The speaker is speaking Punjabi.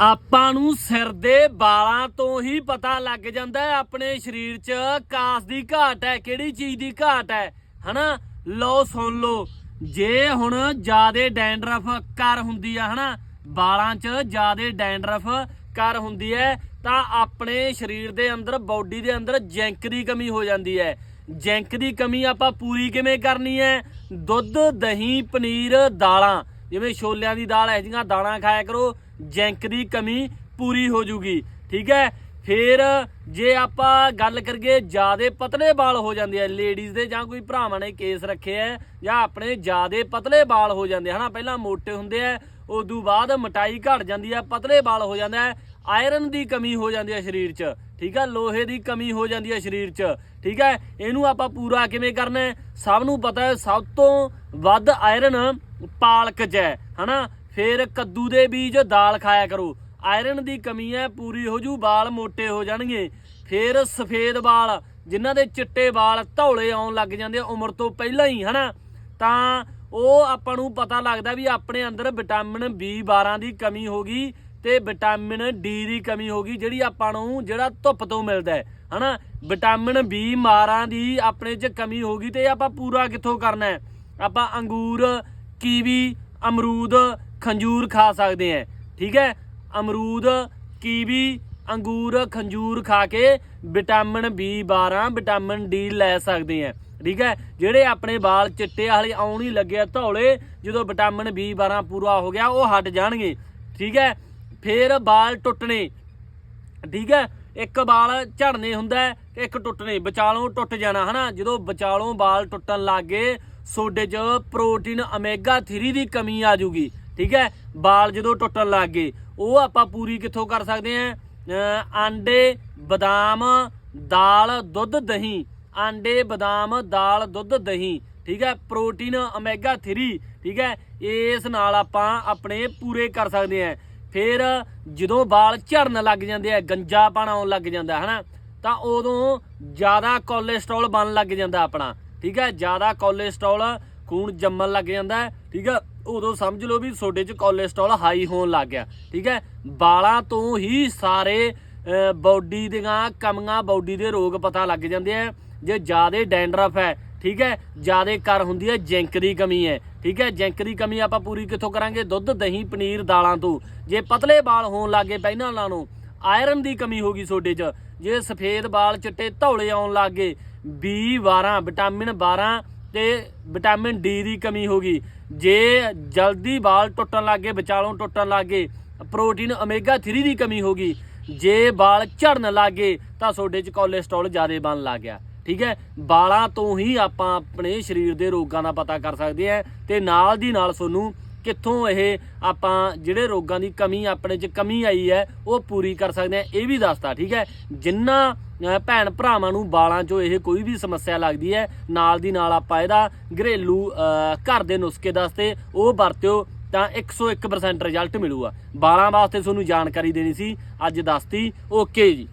ਆਪਾਂ ਨੂੰ ਸਿਰ ਦੇ ਵਾਲਾਂ ਤੋਂ ਹੀ ਪਤਾ ਲੱਗ ਜਾਂਦਾ ਹੈ ਆਪਣੇ ਸਰੀਰ 'ਚ ਕਾਸ ਦੀ ਘਾਟ ਹੈ, ਕਿਹੜੀ ਚੀਜ਼ ਦੀ ਘਾਟ ਹੈ, ਹਨਾ? ਲਓ, ਸੁਣ ਲਓ। ਜੇ ਹੁਣ ਜਿਆਦੇ ਡੈਂਡਰਫ ਕਰ ਹੁੰਦੀ ਆ, ਹਨਾ? ਵਾਲਾਂ 'ਚ ਜਿਆਦੇ ਡੈਂਡਰਫ ਕਰ ਹੁੰਦੀ ਹੈ, ਤਾਂ ਆਪਣੇ ਸਰੀਰ ਦੇ ਅੰਦਰ, ਬਾਡੀ ਦੇ ਅੰਦਰ ਜਿੰਕ ਦੀ ਕਮੀ ਹੋ ਜਾਂਦੀ ਹੈ। ਜਿੰਕ ਦੀ ਕਮੀ ਆਪਾਂ ਪੂਰੀ ਕਿਵੇਂ ਕਰਨੀ ਹੈ? ਦੁੱਧ, ਦਹੀਂ, ਪਨੀਰ, ਦਾਲਾਂ। ਜਿਵੇਂ ਛੋਲਿਆਂ ਦੀ ਦਾਲ, ਇਹ ਜਿਹੀਆਂ ਦਾਲਾਂ ਖਾਇਆ ਕਰੋ। ਜੈਂਕ ਦੀ ਕਮੀ ਪੂਰੀ ਹੋ ਜੂਗੀ ਠੀਕ ਹੈ? ਫਿਰ ਜੇ ਆਪਾਂ ਗੱਲ ਕਰੀਏ ਜਿਆਦੇ ਪਤਲੇ ਵਾਲ ਹੋ ਜਾਂਦੇ ਆ ਲੇਡੀਜ਼ ਦੇ ਜਾਂ ਕੋਈ ਭਰਾਵਾਂ ਨੇ ਕੇਸ ਰੱਖੇ ਆ ਜਾਂ ਆਪਣੇ ਜਿਆਦੇ ਪਤਲੇ ਵਾਲ ਹੋ ਜਾਂਦੇ ਆ, ਹਨਾ? ਪਹਿਲਾਂ ਮੋਟੇ ਹੁੰਦੇ ਆ ਉਦੋਂ ਬਾਅਦ ਮਟਾਈ ਘਟ ਜਾਂਦੀ ਆ ਪਤਲੇ ਵਾਲ ਹੋ ਜਾਂਦਾ ਆਇਰਨ ਦੀ ਕਮੀ ਹੋ ਜਾਂਦੀ ਹੈ ਸਰੀਰ 'ਚ ਠੀਕ ਹੈ? ਲੋਹੇ ਦੀ ਕਮੀ ਹੋ ਜਾਂਦੀ ਹੈ ਸਰੀਰ 'ਚ ਠੀਕ ਹੈ? ਇਹਨੂੰ ਆਪਾਂ ਪੂਰਾ ਕਿਵੇਂ ਕਰਨਾ ਸਭ ਨੂੰ ਪਤਾ ਹੈ ਸਭ ਤੋਂ ਵੱਧ ਆਇਰਨ ਪਾਲਕ 'ਚ ਹੈ ਹਨਾ? ਫਿਰ ਕੱਦੂ ਦੇ ਬੀਜ ਦਾਲ ਖਾਇਆ ਕਰੋ। ਆਇਰਨ ਦੀ ਕਮੀ ਹੈ ਪੂਰੀ ਹੋ ਜੂ, ਵਾਲ ਮੋਟੇ ਹੋ ਜਾਣਗੇ। ਫਿਰ ਸਫੇਦ ਵਾਲ, ਜਿਨ੍ਹਾਂ ਦੇ ਚਿੱਟੇ ਵਾਲ ਧੌਲੇ ਆਉਣ ਲੱਗ ਜਾਂਦੇ ਉਮਰ ਤੋਂ ਪਹਿਲਾਂ ਹੀ, ਹਨਾ? ਤਾਂ ਉਹ ਆਪਾਂ ਨੂੰ ਪਤਾ ਲੱਗਦਾ ਵੀ ਆਪਣੇ ਅੰਦਰ ਵਿਟਾਮਿਨ B12 ਦੀ ਕਮੀ ਹੋ ਗਈ ਤੇ ਵਿਟਾਮਿਨ D ਦੀ ਕਮੀ ਹੋ ਗਈ, ਜਿਹੜੀ ਆਪਾਂ ਨੂੰ, ਜਿਹੜਾ ਧੁੱਪ ਤੋਂ ਮਿਲਦਾ ਹੈ, ਹਨਾ? ਵਿਟਾਮਿਨ B12 ਦੀ ਆਪਣੇ 'ਚ ਕਮੀ ਹੋ ਗਈ ਤੇ ਇਹ ਆਪਾਂ ਪੂਰਾ ਕਿੱਥੋਂ ਕਰਨਾ ਹੈ? ਆਪਾਂ ਅੰਗੂਰ, ਕੀਵੀ, ਅਮਰੂਦ ਖੰਜੂਰ ਖਾ ਸਕਦੇ ਹਾਂ ਠੀਕ ਹੈ ਅਮਰੂਦ, ਕੀਵੀ, ਅੰਗੂਰ, ਖੰਜੂਰ ਖਾ ਕੇ ਵਿਟਾਮਿਨ B12 ਵਿਟਾਮਿਨ D ਲੈ ਸਕਦੇ ਹਾਂ ਠੀਕ ਹੈ ਜਿਹੜੇ ਆਪਣੇ ਵਾਲ ਚਿੱਟੇ ਵਾਲੇ ਆਉਣ ਹੀ ਲੱਗੇ ਧੌਲੇ, ਜਦੋਂ ਵਿਟਾਮਿਨ B12 ਪੂਰਾ ਹੋ ਗਿਆ, ਉਹ ਹਟ ਜਾਣਗੇ। ਠੀਕ ਹੈ ਫੇਰ ਵਾਲ ਟੁੱਟਣੇ। ਠੀਕ ਹੈ ਇੱਕ ਵਾਲ ਝੜਨੇ ਹੁੰਦਾ ਇੱਕ ਟੁੱਟਣੇ। ਵਿਚਾਲੋਂ ਟੁੱਟ ਜਾਣਾ, ਹਨਾ? ਜਦੋਂ ਵਿਚਾਲੋਂ ਵਾਲ ਟੁੱਟਣ ਲੱਗੇ ਸੋਡੇ 'ਚ ਪ੍ਰੋਟੀਨ ਓਮੇਗਾ 3 ਦੀ ਕਮੀ ਆ ਜੂਗੀ ਠੀਕ ਹੈ? ਵਾਲ ਜਦੋਂ ਟੁੱਟਣ ਲੱਗ ਗਏ, ਉਹ ਆਪਾਂ ਪੂਰੀ ਕਿੱਥੋਂ ਕਰ ਸਕਦੇ ਆਂ ਆਂਡੇ, ਬਦਾਮ, ਦਾਲ, ਦੁੱਧ, ਦਹੀਂ। ਆਂਡੇ, ਬਦਾਮ, ਦਾਲ, ਦੁੱਧ, ਦਹੀਂ। ਠੀਕ ਹੈ? ਪ੍ਰੋਟੀਨ ਓਮੇਗਾ 3 ਠੀਕ ਹੈ? ਇਸ ਨਾਲ ਆਪਾਂ ਆਪਣੇ ਪੂਰੇ ਕਰ ਸਕਦੇ ਆਂ ਫਿਰ ਜਦੋਂ ਵਾਲ ਝੜਨ ਲੱਗ ਜਾਂਦੇ ਆ, ਗੰਜਾਪਣ ਆਉਣ ਲੱਗ ਜਾਂਦਾ, ਹਨਾ? ਤਾਂ ਉਦੋਂ ਜ਼ਿਆਦਾ ਕੋਲੇਸਟ੍ਰੋਲ ਬਣਨ ਲੱਗ ਜਾਂਦਾ ਆਪਣਾ। ਠੀਕ ਹੈ? ਜ਼ਿਆਦਾ ਕੋਲੇਸਟ੍ਰੋਲ ਖੂਨ ਜੰਮਣ ਲੱਗ ਜਾਂਦਾ, ਠੀਕ ਹੈ? ਉਦੋਂ ਸਮਝ ਲਓ ਵੀ ਤੁਹਾਡੇ 'ਚ ਕੋਲੇਸਟ੍ਰੋਲ ਹਾਈ ਹੋਣ ਲੱਗ ਗਿਆ, ਠੀਕ ਹੈ? ਬਾਲਾਂ ਤੋਂ ਹੀ ਸਾਰੇ ਬਾਡੀ ਦੀਆਂ ਕਮੀਆਂ ਬਾਡੀ ਦੇ ਰੋਗ ਪਤਾ ਲੱਗ ਜਾਂਦੇ ਆ। ਜੇ ਜ਼ਿਆਦਾ ਡੈਂਡਰਫ ਹੈ, ਠੀਕ ਹੈ? ਜ਼ਿਆਦਾ ਕਰ ਹੁੰਦੀ ਹੈ ਜਿੰਕ ਦੀ ਕਮੀ ਹੈ, ਠੀਕ ਹੈ? ਜਿੰਕ ਦੀ ਕਮੀ ਆਪਾਂ ਪੂਰੀ ਕਿੱਥੋਂ ਕਰਾਂਗੇ? ਦੁੱਧ, ਦਹੀਂ, ਪਨੀਰ ਦਾਲਾਂ ਤੋਂ। ਜੇ ਪਤਲੇ ਵਾਲ ਹੋਣ ਲੱਗੇ ਪਹਿਲਾਂ ਨਾਲੋਂ ਆਇਰਨ ਦੀ ਕਮੀ ਹੋ ਗਈ ਤੁਹਾਡੇ 'ਚ। ਜੇ ਸਫੇਦ ਵਾਲ ਚਿੱਟੇ ਧੌਲੇ ਆਉਣ ਲੱਗੇ B12 ਵਿਟਾਮਿਨ 12 ਤੇ ਵਿਟਾਮਿਨ D ਦੀ ਕਮੀ ਹੋ ਗਈ। ਜੇ ਜਲਦੀ ਵਾਲ ਟੁੱਟਣ ਲੱਗੇ ਵਿਚਾਲੋਂ ਟੁੱਟਣ ਲੱਗੇ ਪ੍ਰੋਟੀਨ ਓਮੇਗਾ 3 ਦੀ ਕਮੀ ਹੋ ਗਈ। ਜੇ ਵਾਲ ਝੜਨ ਲੱਗੇ ਤਾਂ ਤੁਹਾਡੇ 'ਚ ਕੋਲੇਸਟ੍ਰੋਲ ਜ਼ਿਆਦਾ ਬਣ ਲੱਗ ਗਿਆ। ਠੀਕ ਹੈ? ਵਾਲਾਂ ਤੋਂ ਹੀ ਆਪਾਂ ਆਪਣੇ ਸਰੀਰ ਦੇ ਰੋਗਾਂ ਦਾ ਪਤਾ ਕਰ ਸਕਦੇ ਆ ਤੇ ਨਾਲ ਦੀ ਨਾਲ ਤੁਹਾਨੂੰ ਕਿੱਥੋਂ ਇਹ ਆਪਾਂ ਜਿਹੜੇ ਰੋਗਾਂ ਦੀ ਕਮੀ ਆਪਣੇ 'ਚ ਕਮੀ ਆਈ ਹੈ, ਉਹ ਪੂਰੀ ਕਰ ਸਕਦੇ ਆ ਇਹ ਵੀ ਦੱਸਤਾ, ਠੀਕ ਹੈ? ਜਿੰਨਾ ਭੈਣ ਭਰਾਵਾਂ ਨੂੰ ਵਾਲਾਂ 'ਚੋਂ ਇਹ ਕੋਈ ਵੀ ਸਮੱਸਿਆ ਲੱਗਦੀ ਹੈ, ਨਾਲ ਦੀ ਨਾਲ ਆਪਾਂ ਇਹਦਾ ਘਰੇਲੂ ਘਰ ਦੇ ਨੁਸਖੇ ਦੱਸਤੇ ਉਹ ਵਰਤਿਓ ਤਾਂ 101% ਰਿਜ਼ਲਟ ਮਿਲੂਗਾ। ਵਾਲਾਂ ਵਾਸਤੇ ਤੁਹਾਨੂੰ ਜਾਣਕਾਰੀ ਦੇਣੀ ਸੀ, ਅੱਜ ਦੱਸਤੀ, ਓਕੇ ਜੀ।